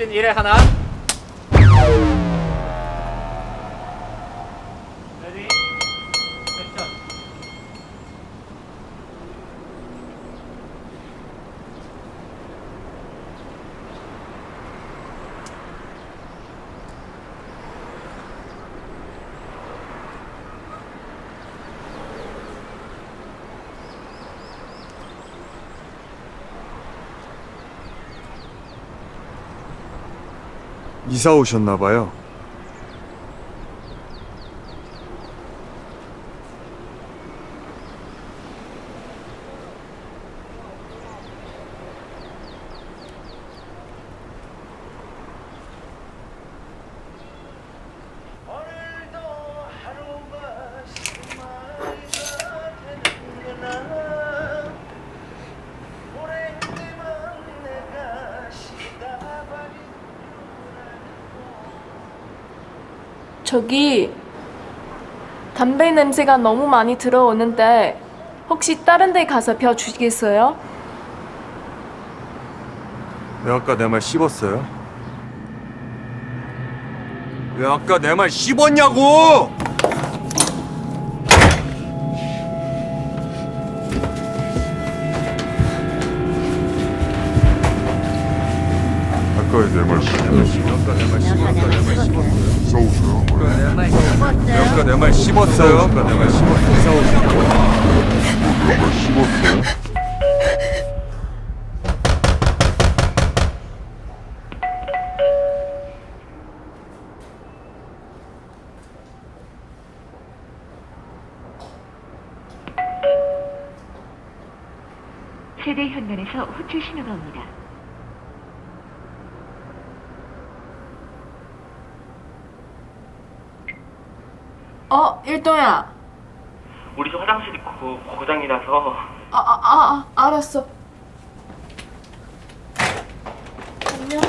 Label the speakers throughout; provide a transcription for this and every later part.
Speaker 1: 신 1회 하나
Speaker 2: 이사 오셨나 봐요.
Speaker 3: 저기 담배 냄새가 너무 많이 들어오는데 혹시 다른 데 가서 펴 주시겠어요?
Speaker 2: 왜 아까 내 말 씹었어요? 왜 아까 내 말 씹었냐고! 아까 왜내말 씹었어요? 아까 내말 씹었어요? 싸우세요? 왜 아까 내말 씹었어요? 아까 내말 씹었어요? 싸우세요?
Speaker 4: 세대 현면에서 호출 신호가 옵니다.
Speaker 3: 어, 일동야.
Speaker 5: 우리 집 화장실이 고, 고장이라서
Speaker 3: 아, 아, 아, 아 알았어. 안녕.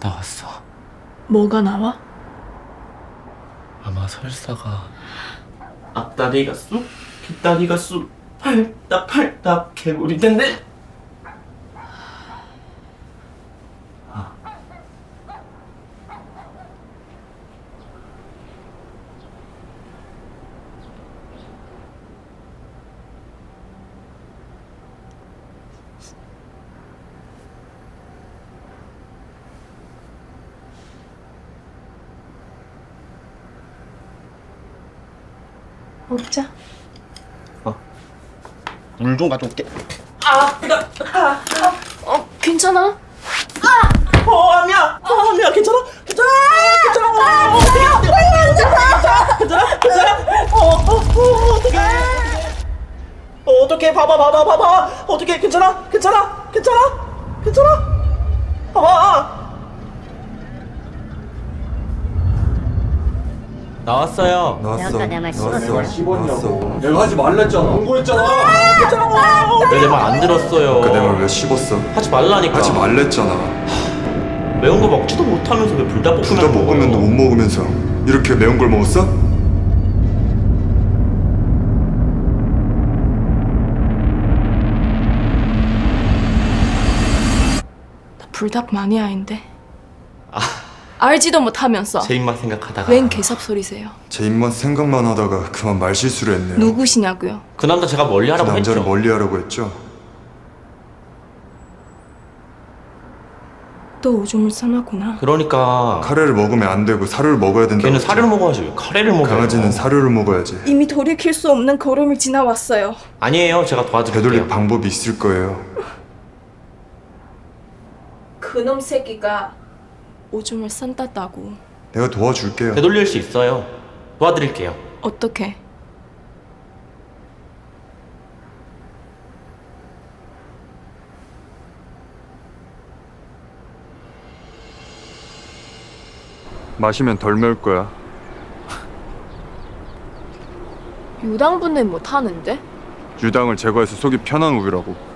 Speaker 5: 나왔어.
Speaker 3: 뭐가 나와?
Speaker 5: 아마 설사가 앞다리가 쑥, 뒷다리가 쑥, 팔다 팔다 개구리 된대.
Speaker 3: 먹자.
Speaker 6: 물 좀 가져올게
Speaker 3: 어, 괜찮아?
Speaker 5: 어, 아미야, 어, 아미야, 괜찮아? 괜찮아? 괜찮아? 어, 어떡해, 어떡해, 괜찮아? 괜찮아? 괜찮아? 어, 어, 어, 어떡해? 어, 어떡해, 봐봐, 봐봐, 봐봐. 어떡해, 괜찮아? 괜찮아? 괜찮아? 괜찮아? 봐봐. 나왔어요.
Speaker 2: 나왔어.
Speaker 7: 내가 말
Speaker 2: 나왔어. 씹었냐고.
Speaker 1: 내가 하지 말랬잖아 공고했잖아
Speaker 5: 왜내말 안 들었어요?
Speaker 2: 아까 내말 왜 씹었어?
Speaker 5: 하지 말라니까.
Speaker 2: 하지 말랬잖아.
Speaker 5: 매운 거 먹지도 못하면서 왜 불닭볶음면
Speaker 2: 둘 다 먹으면도 못 먹으면서 이렇게 매운 걸 먹었어?
Speaker 3: 나 불닭 마니아인데. 알지도 못하면서
Speaker 5: 제 입맛 생각하다가
Speaker 3: 웬 개삽 소리세요?
Speaker 2: 제 입맛 생각만 하다가 그만 말실수를 했네요.
Speaker 3: 누구시냐고요?
Speaker 5: 그 남자 제가 멀리
Speaker 2: 그
Speaker 5: 하라고
Speaker 2: 남자를
Speaker 5: 했죠.
Speaker 2: 멀리하라고 했죠.
Speaker 3: 또 오줌을 싸놨구나.
Speaker 5: 그러니까
Speaker 2: 카레를 먹으면 안 되고 사료를 먹어야 된다.
Speaker 5: 걔는 사료를 먹어야지 왜 카레를 먹어요.
Speaker 2: 강아지는 사료를 먹어야지.
Speaker 3: 이미 돌이킬 수 없는 걸음을 지나왔어요.
Speaker 5: 아니에요. 제가 도와드릴게요.
Speaker 2: 되돌릴 방법이 있을 거예요.
Speaker 3: 그놈 새끼가 오줌을 싼다다고.
Speaker 2: 내가 도와줄게요.
Speaker 5: 되돌릴 수 있어요. 도와드릴게요.
Speaker 3: 어떻게?
Speaker 2: 마시면 덜 매울 거야.
Speaker 3: 유당분해 못하는데?
Speaker 2: 유당을 제거해서 속이 편한 우유라고.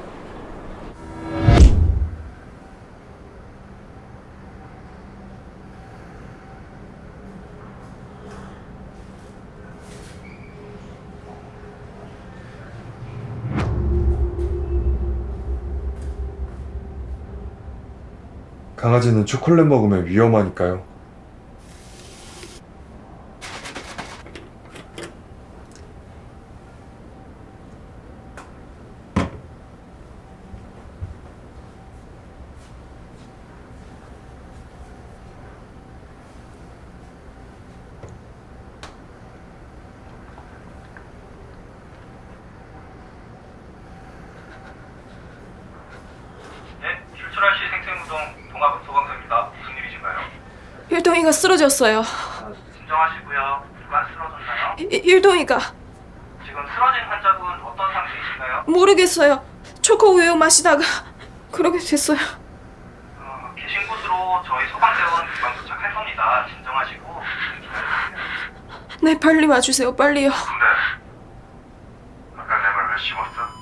Speaker 2: 강아지는 초콜릿 먹으면 위험하니까요.
Speaker 7: 네, 출출할 시 생생우동 동합 소방서입니다. 무슨 일이신가요?
Speaker 3: 일동이가 쓰러졌어요.
Speaker 7: 진정하시고요. 누가 쓰러졌나요?
Speaker 3: 이- 일동이가
Speaker 7: 지금 쓰러진 환자분 어떤 상태이신가요?
Speaker 3: 모르겠어요. 초코 우유 마시다가 그러게 됐어요.
Speaker 7: 어, 계신 곳으로 저희 소방대원 금방 도착할 겁니다. 진정하시고 기다려주세요.
Speaker 3: 네, 빨리 와주세요. 빨리요.
Speaker 7: 근데 아까 내 말 왜 씹었어?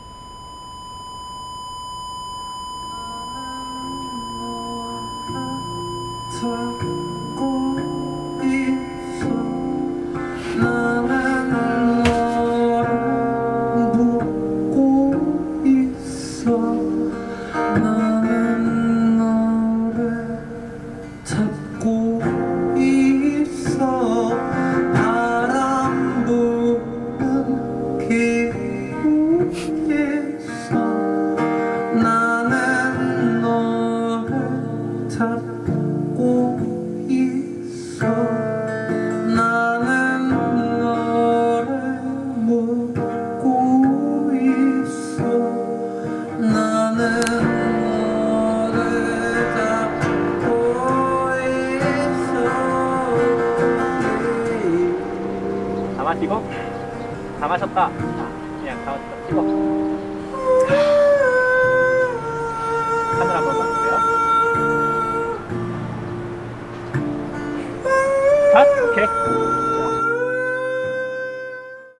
Speaker 1: 다 마시고 다. 마셨다 그냥 다 마셨다. 찍어